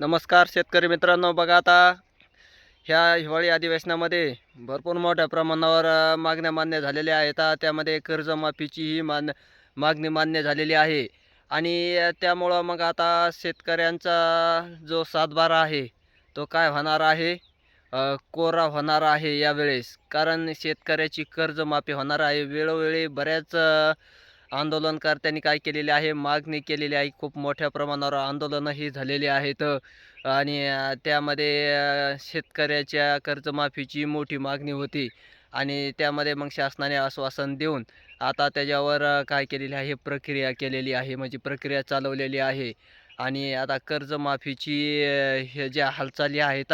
नमस्कार शेतकरी मित्रांनो बघा आता ह्या हिवाळी अधिवेशनामध्ये भरपूर मोठ्या प्रमाणावर मागण्या मान्य झालेल्या आहेत. त्यामध्ये कर्जमाफीचीही मान मागणी मान्य झालेली आहे. आणि त्यामुळं मग आता शेतकऱ्यांचा जो सातबारा आहे तो काय होणार आहे? कोरा होणार आहे यावेळेस. कारण शेतकऱ्याची कर्जमाफी होणार आहे. वेळोवेळी बऱ्याच आंदोलनकर्त्यांनी काय केलेले आहे? मागणी केलेली आहे. खूप मोठ्या प्रमाणावर आंदोलनंही झालेली आहेत. आणि त्यामध्ये शेतकऱ्याच्या कर्जमाफीची मोठी मागणी होती. आणि त्यामध्ये मग शासनाने आश्वासन देऊन आता त्याच्यावर काय केलेली आहे? प्रक्रिया केलेली आहे. म्हणजे प्रक्रिया चालवलेली आहे. आणि आता कर्जमाफीची हे ज्या हालचाली आहेत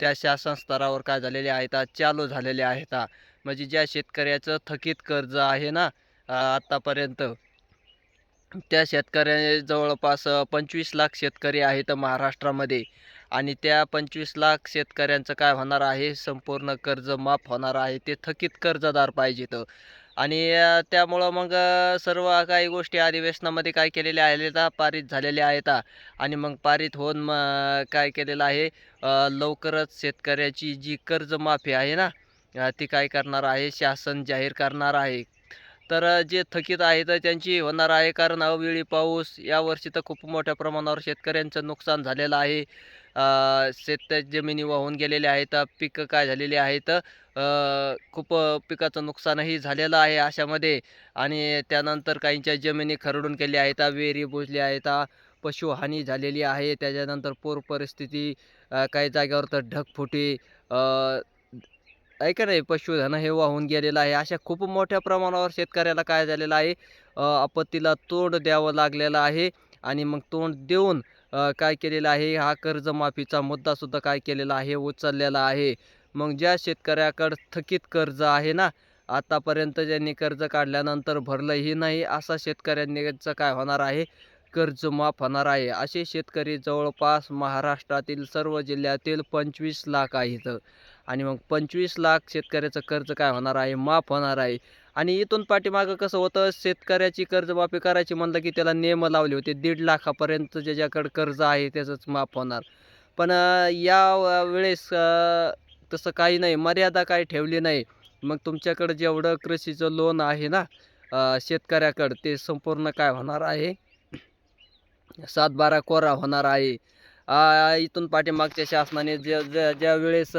त्या शासन स्तरावर काय झालेल्या आहेत? चालू झालेल्या आहेत. म्हणजे ज्या शेतकऱ्याचं थकीत कर्ज आहे ना आत्तापर्यंत त्या शेतकऱ्या जवळपास पंचवीस लाख शेतकरी आहेत महाराष्ट्रामध्ये. आणि त्या पंचवीस लाख शेतकऱ्यांचं काय होणार आहे? संपूर्ण कर्ज माफ होणार आहे. ते थकीत कर्जदार पाहिजेत. आणि त्यामुळं मग सर्व काही गोष्टी अधिवेशनामध्ये काय केलेल्या आहेत? पारित झालेल्या आहेत. आणि मग पारित होऊन मग काय केलेलं आहे? लवकरच शेतकऱ्याची जी कर्जमाफी आहे ना ती काय करणार आहे? शासन जाहीर करणार आहे. तर जे थकीत आहेत त्यांची होणार आहे. कारण अवेळी पाऊस यावर्षी तर खूप मोठ्या प्रमाणावर शेतकऱ्यांचं नुकसान झालेलं आहे. शेत जमिनी वाहून गेलेल्या आहेत. पिकं काय झालेली आहेत खूप पिकाचं नुकसानही झालेलं आहे अशामध्ये. आणि त्यानंतर काहींच्या जमिनी खरडून गेल्या आहेत विहिरी बुजल्या आहेत पशुहानी झालेली आहे. त्याच्यानंतर पूर परिस्थिती काही जागेवर तर ढगफुटी ऐका नाही? पशुधन हे वाहून गेलेलं आहे. अशा खूप मोठ्या प्रमाणावर शेतकऱ्याला काय झालेलं आहे? आपत्तीला तोंड द्यावं लागलेलं आहे आणि मग तोंड देऊन काय केलेलं आहे? हा कर्जमाफीचा मुद्दासुद्धा काय केलेला आहे? उचललेला आहे. मग ज्या शेतकऱ्याकडं थकीत कर्ज आहे ना आतापर्यंत ज्यांनी कर्ज काढल्यानंतर भरलंही नाही असा शेतकऱ्यांचं काय होणार आहे? कर्ज माफ होणार आहे. असे शेतकरी जवळपास महाराष्ट्रातील सर्व जिल्ह्यातील पंचवीस लाख आहेत. आणि मग पंचवीस लाख शेतकऱ्याचं कर्ज काय होणार आहे? माफ होणार आहे. आणि इथून पाठीमागं कसं होतं? शेतकऱ्याची कर्जमाफी करायची म्हणलं की त्याला नियम लावले होते. दीड लाखापर्यंत ज्याच्याकडं कर्ज आहे त्याचंच माफ होणार. पण या वेळेस तसं काही नाही. मर्यादा काही ठेवली नाही. मग तुमच्याकडं जेवढं कृषीचं लोन आहे ना शेतकऱ्याकडं ते संपूर्ण काय होणार आहे? सातबारा कोरा होणार आहे. इथून पाठीमागच्या शासनाने ज्या ज्या ज्या वेळेस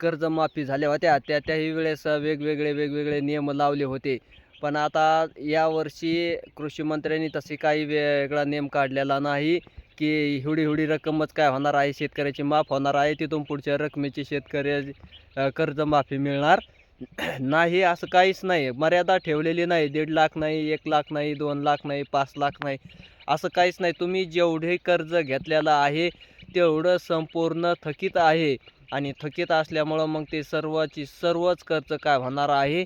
कर्जमाफी झाल्या होत्या त्या त्याही वेळेस वेगवेगळे वेगवेगळे नियम लावले होते. पण आता यावर्षी कृषी मंत्र्यांनी तसे काही वेगळा नियम काढलेला नाही की एवढी एवढी रक्कमच काय होणार आहे शेतकऱ्याची माफ होणार आहे तिथून पुढच्या रकमेची शेतकऱ्या कर्जमाफी मिळणार. नाही असं काहीच नाही. मर्यादा ठेवलेली नाही. दीड लाख नाही एक लाख नाही दोन लाख नाही पाच लाख नाही. असं काहीच नाही. तुम्ही जेवढे कर्ज घेतलेलं आहे तेवढं संपूर्ण थकीत आहे. आणि थकीत असल्यामुळं मग ते सर्वची सर्वच कर्ज काय होणार आहे?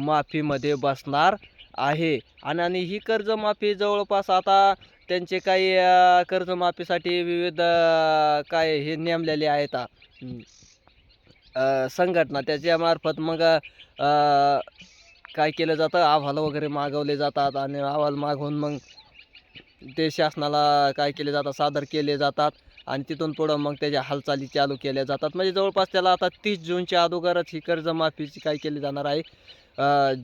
माफीमध्ये बसणार आहे. आणि आणि ही कर्जमाफी जवळपास आता त्यांचे काही कर्जमाफीसाठी विविध काय हे नेमलेले आहेत. संघटना त्याच्यामार्फत मग काय केलं जातं? अहवाल वगैरे मागवले जातात आणि अहवाल मागवून मग ते शासनाला काय केले जातात? सादर केले जातात आणि तिथून पुढं मग त्याच्या हालचाली चालू केल्या जातात. म्हणजे जवळपास त्याला आता तीस जूनच्या अगोदरच ही कर्जमाफीची काय केली जाणार आहे?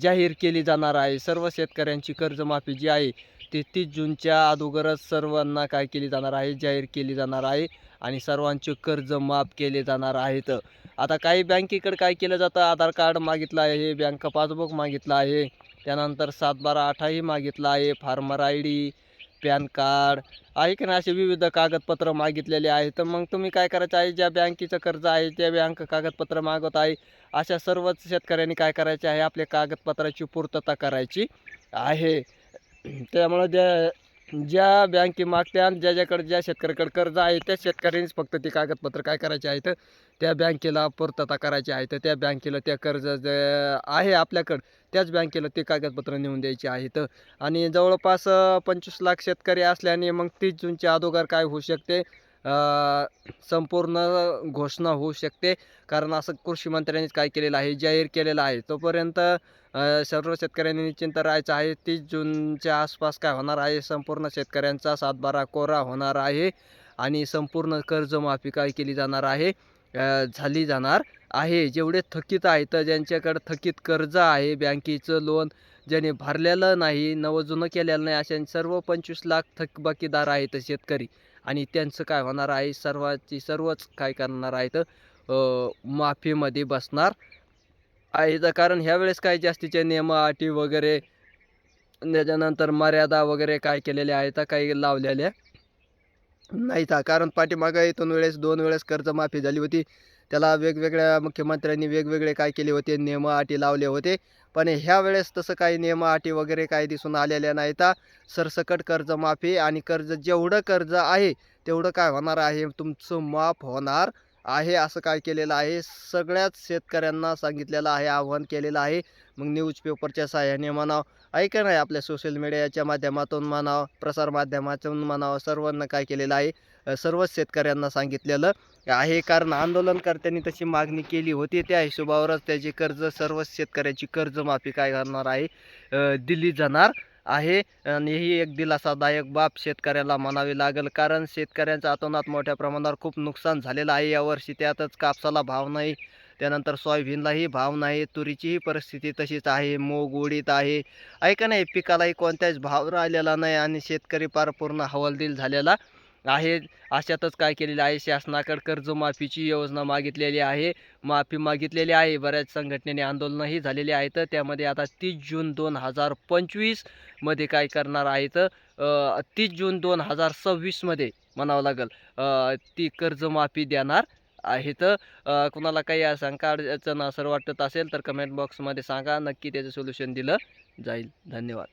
जाहीर केली जाणार आहे. सर्व शेतकऱ्यांची कर्जमाफी जी आहे ती तीस जूनच्या अगोदरच सर्वांना काय केली जाणार आहे? जाहीर केली जाणार आहे. आणि सर्वांचे कर्ज माफ केले जाणार आहेत. आता काही बँकेकडे काय केलं जातं? आधार कार्ड मागितलं आहे बँक पासबुक मागितलं आहे त्यानंतर सातबारा आठाही मागितला आहे farmer I D PAN card आहे की नाही असे विविध कागदपत्र मागितलेले आहेत. तर मग तुम्ही काय करायचं आहे? ज्या बँकेचं कर्ज आहे त्या बँक कागदपत्र मागवत आहे अशा सर्वच शेतकऱ्यांनी काय करायचे आहे? आपल्या कागदपत्राची पूर्तता करायची आहे. त्यामुळे ज्या ज्या बँके मागत्या आणि ज्याच्याकडे ज्या शेतकऱ्याकडे कर्ज आहे त्या शेतकऱ्यांनीच फक्त ते कागदपत्र काय करायचे आहेत? त्या बँकेला पूर्तता करायची आहे. तर त्या बँकेला त्या कर्ज जे आहे आपल्याकडं त्याच बँकेला ते कागदपत्र नेऊन द्यायचे आहेत. आणि जवळपास पंचवीस लाख शेतकरी असल्याने मग तीस जूनच्या अगोदर काय होऊ शकते? संपूर्ण घोषणा होऊ शकते. कारण असं कृषी मंत्र्यांनीच काय केलेलं आहे? जाहीर केलेलं आहे. तोपर्यंत सर्व शेतकऱ्यांनी निश्चिंत राहायचं आहे. तीस जूनच्या आसपास काय होणार आहे? संपूर्ण शेतकऱ्यांचा सातबारा कोरा होणार आहे आणि संपूर्ण कर्जमाफी काय केली जाणार आहे? झाली जाणार आहे. जेवढे थकीत आहेत ज्यांच्याकडे थकीत कर्ज आहे बँकेचं लोन ज्याने भरलेलं नाही नवं जुनं केलेलं नाही अशा सर्व पंचवीस लाख थकबाकीदार आहेत शेतकरी. आणि त्यांचं काय होणार आहे? सर्वांची सर्वच काय करणार आहेत? माफीमध्ये बसणार आहे तर कारण ह्यावेळेस काय जास्तीचे नियम अटी वगैरे त्याच्यानंतर मर्यादा वगैरे काय केलेल्या आहेत? काही लावलेल्या नाहीत. हा. कारण पाठीमागं इथून वेळेस दोन वेळेस कर्जमाफी झाली होती. त्याला वेगवेगळ्या मुख्यमंत्र्यांनी वेगवेगळे काय केले होते नियम अटी लावले होते. पण ह्या वेळेस तसं काही नियम अटी वगैरे काही दिसून आलेल्या नाहीत. तर सरसकट कर्जमाफी आणि कर्ज जेवढं कर्ज आहे तेवढं काय होणार आहे? तुमचं माफ होणार आहे असं काय केलेलं आहे? सगळ्याच शेतकऱ्यांना सांगितलेलं आहे आव्हान केलेलं आहे. मग न्यूजपेपरच्या सहाय्याने म्हणावं. ऐका नाही आपल्या सोशल मीडियाच्या माध्यमातून म्हणावं प्रसारमाध्यमातून म्हणावं सर्वांना काय केलेलं आहे? सर्वच शेतकऱ्यांना सांगितलेलं आहे. कारण आंदोलनकर्त्यांनी तशी मागणी केली होती. त्या हिशोबावरच त्याची कर्ज सर्वच शेतकऱ्याची कर्जमाफी काय करणार आहे? दिली जाणार आहे. आणि ही एक दिलासादायक बाब शेतकऱ्याला म्हणावी लागेल. कारण शेतकऱ्यांचं अतोनात मोठ्या प्रमाणावर खूप नुकसान झालेलं आहे. यावर्षी त्यातच कापसाला भाव नाही. त्यानंतर सोयाबीनलाही भाव नाही. तुरीचीही परिस्थिती तशीच आहे. मूग उडीद आहे. ऐका नाही पिकालाही कोणत्याच भाव राहिलेला नाही. आणि शेतकरी पार पूर्ण हवालदिल झालेला आहे. अशातच काय केलेलं आहे? शासनाकडे कर्जमाफीची योजना मागितलेली आहे. माफी मागितलेली आहे. बऱ्याच संघटनेने आंदोलनंही झालेली आहेत. त्यामध्ये आता तीस जून दोन हजार पंचवीसमध्ये काय करणार आहेत? तीस जून दोन हजार सव्वीसमध्ये म्हणावं लागेल. ती कर्जमाफी देणार आहेत. कुणाला काही शंका अडचण असं वाटत असेल तर कमेंट बॉक्समध्ये सांगा. नक्की त्याचं सोल्युशन दिलं जाईल. धन्यवाद.